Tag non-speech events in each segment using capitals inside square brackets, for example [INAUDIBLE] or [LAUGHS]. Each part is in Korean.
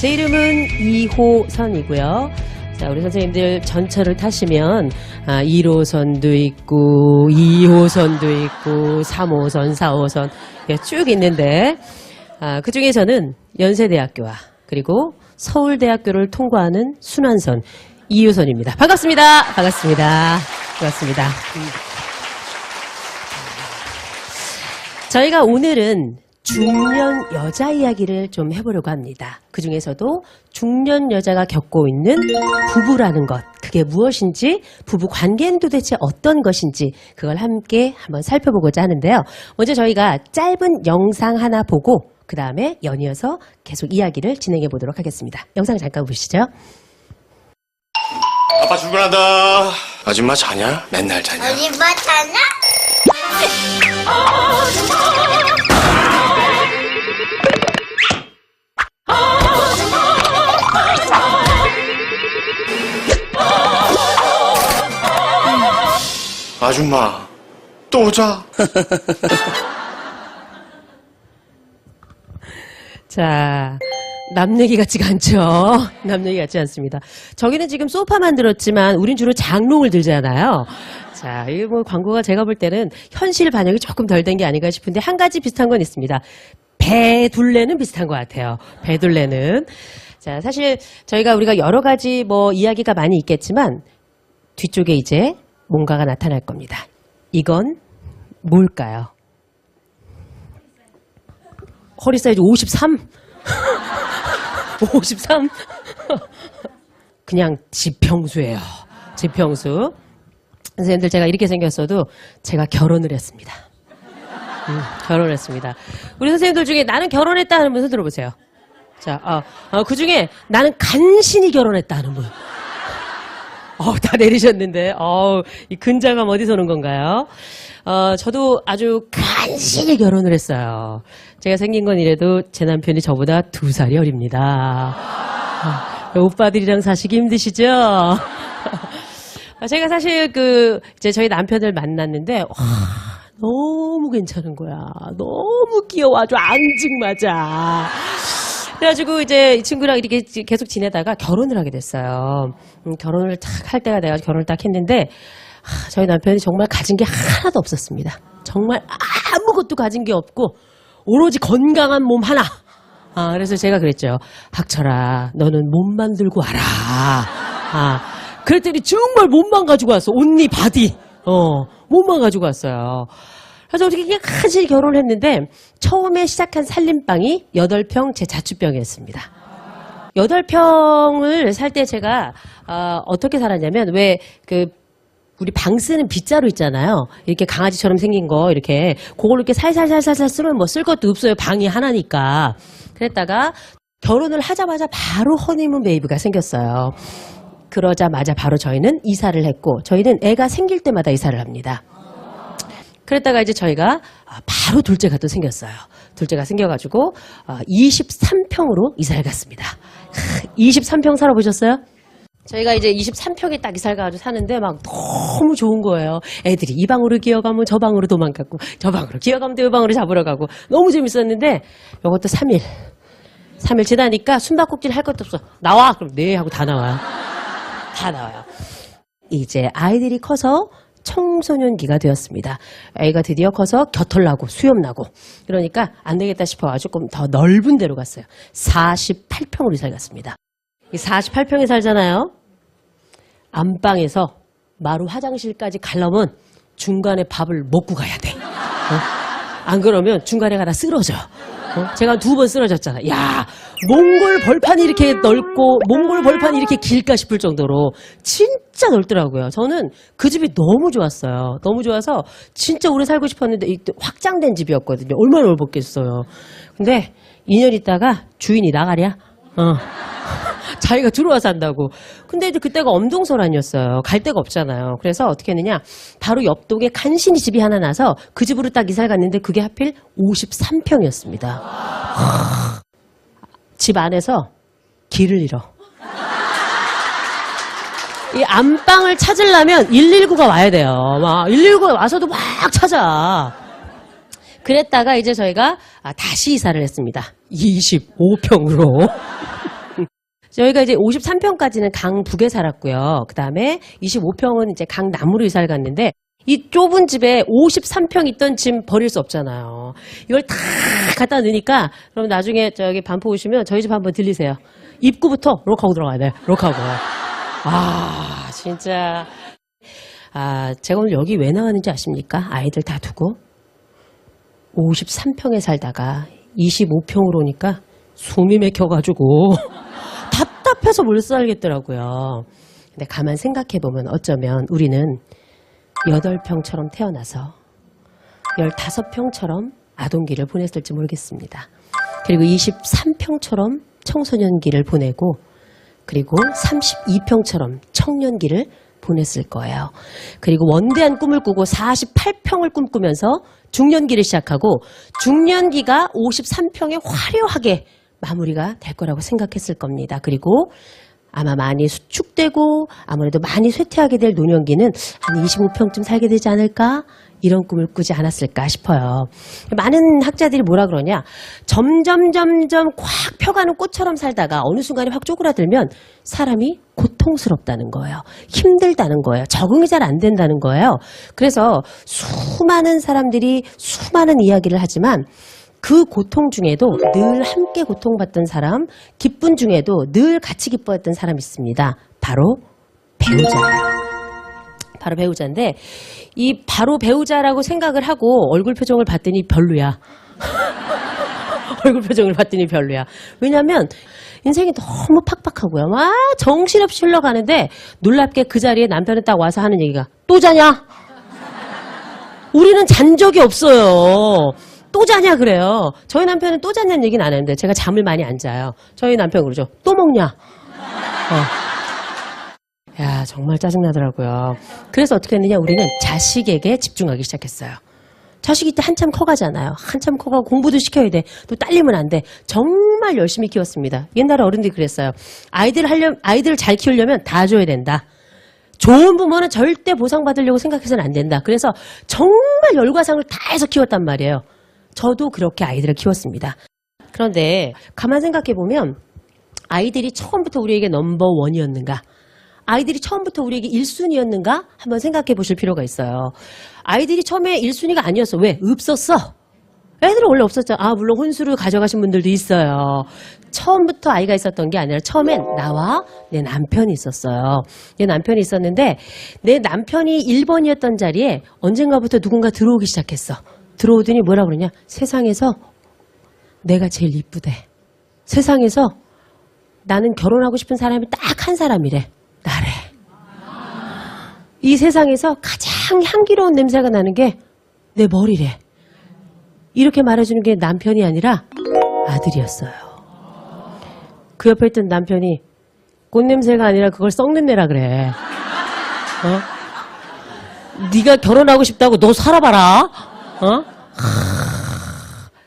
아, 제 이름은 이호선이고요. 자, 우리 선생님들 전철을 타시면 아, 1호선도 있고 2호선도 있고 3호선, 4호선 이렇게 쭉 있는데 아, 그 중에 저는 연세대학교와 그리고 서울대학교를 통과하는 순환선 2호선입니다. 반갑습니다. 반갑습니다. 반갑습니다. 음. 저희가 오늘은 중년 여자 이야기를 좀 해보려고 합니다. 그 중에서도 중년 여자가 겪고 있는 부부라는 것, 그게 무엇인지, 부부 관계는 도대체 어떤 것인지, 그걸 함께 한번 살펴보고자 하는데요. 먼저 저희가 짧은 영상 하나 보고, 그 다음에 연이어서 계속 이야기를 진행해 보도록 하겠습니다. 영상 잠깐 보시죠. 아빠 출근한다. 아줌마 자냐? 맨날 자냐? 어디 봤잖아? 아줌마 또 자. [LAUGHS] 자, 남 얘기 같지가 않죠? [LAUGHS] 남 얘기 같지 않습니다. 저기는 지금 소파 만들었지만 우린 주로 장롱을 들잖아요. 자, 이거 뭐 광고가 제가 볼 때는 현실 반영이 조금 덜 된 게 아닌가 싶은데 한 가지 비슷한 건 있습니다. 배둘레는 비슷한 것 같아요. 배둘레는. 자, 사실 저희가 우리가 여러 가지 뭐 이야기가 많이 있겠지만 뒤쪽에 이제 뭔가가 나타날 겁니다. 이건 뭘까요? 허리 사이즈 53? 53? [LAUGHS] [LAUGHS] 그냥 지평수예요. 지평수. 선생님들 제가 이렇게 생겼어도 제가 결혼을 했습니다. 음, 결혼을 했습니다. 우리 선생님들 중에 나는 결혼했다 하는 분 손 들어 보세요. 자, 어, 어, 그 중에 나는 간신히 결혼했다 하는 분. 어, 다 내리셨는데, 어, 이 근자감 어디서 오는 건가요? 어, 저도 아주 간신히 결혼을 했어요. 제가 생긴 건 이래도 제 남편이 저보다 두 살이 어립니다. 아, 오빠들이랑 사시기 힘드시죠? 아, 제가 사실 그, 이제 저희 남편을 만났는데, 와, 너무 괜찮은 거야. 너무 귀여워. 아주 앙증맞아. 그래가지고 이제 이 친구랑 이렇게 계속 지내다가 결혼을 하게 됐어요. 음, 결혼을 딱 할 때가 돼가지고 결혼을 딱 했는데 하, 저희 남편이 정말 가진 게 하나도 없었습니다. 정말 아무것도 가진 게 없고 오로지 건강한 몸 하나. 아, 그래서 제가 그랬죠. 학철아, 너는 몸만 들고 와라. 아, 그랬더니 정말 몸만 가지고 왔어. 온리 바디. 어, 몸만 가지고 왔어요. 그래서 어떻게 그냥 간신히 결혼을 했는데 처음에 시작한 살림방이 8평 제 자취방이었습니다. 8평을 살 때 제가 어, 어떻게 살았냐면 왜그 우리 방 쓰는 빗자루 있잖아요. 이렇게 강아지처럼 생긴 거 이렇게 그걸 이렇게 살살살살살 쓰면 뭐 쓸 것도 없어요. 방이 하나니까. 그랬다가 결혼을 하자마자 바로 허니문 베이비가 생겼어요. 그러자마자 바로 저희는 이사를 했고 저희는 애가 생길 때마다 이사를 합니다. 그랬다가 이제 저희가 아, 바로 둘째가 또 생겼어요. 둘째가 생겨가지고 23평으로 이사를 갔습니다. 23평 살아보셨어요? 저희가 이제 23평에 딱 이사를 가가지고 사는데 막 너무 좋은 거예요. 애들이 이 방으로 기어가면 저 방으로 도망갔고 저 방으로 기어가면 또 이 방으로 잡으러 가고 너무 재밌었는데 이것도 3일. 3일 지나니까 숨바꼭질 할 것도 없어. 나와! 그럼 네 하고 다 나와요. 다 나와요. 이제 아이들이 커서 청소년기가 되었습니다. 애가 드디어 커서 겨털나고 수염나고 그러니까 안 되겠다 싶어가지고 조금 더 넓은 데로 갔어요. 48평으로 이사 갔습니다. 이 48평에 살잖아요. 안방에서 마루 화장실까지 가려면 중간에 밥을 먹고 가야 돼. 어? 안 그러면 중간에 가다 쓰러져. 어? 제가 두 번 쓰러졌잖아. 야, 몽골 벌판이 이렇게 넓고 몽골 벌판이 이렇게 길까 싶을 정도로 진짜 넓더라고요. 저는 그 집이 너무 좋았어요. 너무 좋아서 진짜 오래 살고 싶었는데 확장된 집이었거든요. 얼마나 넓었겠어요. 근데 2년 있다가 주인이 나가랴. 어. 자기가 들어와서 한다고. 근데 그때가 엄동설안이었어요. 갈 데가 없잖아요. 그래서 어떻게 했느냐. 바로 옆동에 간신히 집이 하나 나서 그 집으로 딱 이사를 갔는데 그게 하필 53평이었습니다. 집 안에서 길을 잃어. 이 안방을 찾으려면 119가 와야 돼요. 막 119가 와서도 막 찾아. 그랬다가 이제 저희가 아, 다시 이사를 했습니다. 25평으로. 저희가 이제 53평까지는 강 북에 살았고요. 그 다음에 25평은 이제 강 남으로 이사를 갔는데 이 좁은 집에 53평 있던 짐 버릴 수 없잖아요. 이걸 다 갖다 넣으니까 그럼 나중에 저기 반포 오시면 저희 집 한번 들리세요. 입구부터 록하고 들어가야 돼. 록하고. 아, 진짜. 아, 제가 오늘 여기 왜 나왔는지 아십니까? 아이들 다 두고. 53평에 살다가 25평으로 오니까 숨이 막혀가지고 답답해서 못 살겠더라고요. 근데 가만 생각해보면 어쩌면 우리는 8평처럼 태어나서 15평처럼 아동기를 보냈을지 모르겠습니다. 그리고 23평처럼 청소년기를 보내고 그리고 32평처럼 청년기를 보냈을 거예요. 그리고 원대한 꿈을 꾸고 48평을 꿈꾸면서 중년기를 시작하고 중년기가 53평에 화려하게 마무리가 될 거라고 생각했을 겁니다. 그리고 아마 많이 수축되고 아무래도 많이 쇠퇴하게 될 노년기는 한 25평쯤 살게 되지 않을까? 이런 꿈을 꾸지 않았을까 싶어요. 많은 학자들이 뭐라 그러냐. 점점, 점점 꽉 펴가는 꽃처럼 살다가 어느 순간에 확 쪼그라들면 사람이 고통스럽다는 거예요. 힘들다는 거예요. 적응이 잘 안 된다는 거예요. 그래서 수많은 사람들이 수많은 이야기를 하지만 그 고통 중에도 늘 함께 고통받던 사람, 기쁜 중에도 늘 같이 기뻐했던 사람이 있습니다. 바로 배우자예요. 바로 배우자인데 이 바로 배우자라고 생각을 하고 얼굴 표정을 봤더니 별로야. [LAUGHS] 얼굴 표정을 봤더니 별로야. 왜냐면 인생이 너무 팍팍하고요. 막 정신없이 흘러가는데 놀랍게 그 자리에 남편은 딱 와서 하는 얘기가 또 자냐? 우리는 잔 적이 없어요. 또 자냐 그래요. 저희 남편은 또 잤냐는 얘기는 안 하는데 제가 잠을 많이 안 자요. 저희 남편 그러죠. 또 먹냐? 어. 야 정말 짜증나더라고요. 그래서 어떻게 했느냐 우리는 자식에게 집중하기 시작했어요. 자식이 때 한참 커가잖아요. 한참 커가고 공부도 시켜야 돼. 또 딸리면 안 돼. 정말 열심히 키웠습니다. 옛날에 어른들이 그랬어요. 아이들 하려 아이들을 잘 키우려면 다 줘야 된다. 좋은 부모는 절대 보상받으려고 생각해서는 안 된다. 그래서 정말 열과상을 다 해서 키웠단 말이에요. 저도 그렇게 아이들을 키웠습니다. 그런데 가만 생각해 보면 아이들이 처음부터 우리에게 넘버 원이었는가? 아이들이 처음부터 우리에게 1순위였는가? 한번 생각해 보실 필요가 있어요. 아이들이 처음에 1순위가 아니었어. 왜? 없었어. 애들은 원래 없었죠. 아, 물론 혼수를 가져가신 분들도 있어요. 처음부터 아이가 있었던 게 아니라 처음엔 나와 내 남편이 있었어요. 내 남편이 있었는데 내 남편이 1번이었던 자리에 언젠가부터 누군가 들어오기 시작했어. 들어오더니 뭐라 그러냐? 세상에서 내가 제일 이쁘대. 세상에서 나는 결혼하고 싶은 사람이 딱 한 사람이래. 나래. 이 세상에서 가장 향기로운 냄새가 나는 게 내 머리래. 이렇게 말해주는 게 남편이 아니라 아들이었어요. 그 옆에 있던 남편이 꽃냄새가 아니라 그걸 썩는 내라 그래. 어? 네가 결혼하고 싶다고 너 살아봐라. 어?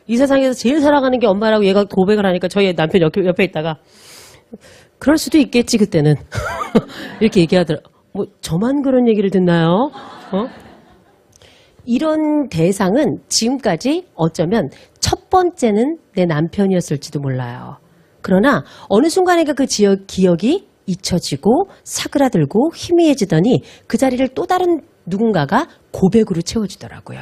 하, 이 세상에서 제일 사랑하는 게 엄마라고 얘가 고백을 하니까 저희 남편 옆에, 옆에 있다가 그럴 수도 있겠지 그때는 [LAUGHS] 이렇게 얘기하더라. 뭐 저만 그런 얘기를 듣나요? 어? 이런 대상은 지금까지 어쩌면 첫 번째는 내 남편이었을지도 몰라요. 그러나 어느 순간인가 그 지역, 기억이 잊혀지고 사그라들고 희미해지더니 그 자리를 또 다른 누군가가 고백으로 채워주더라고요.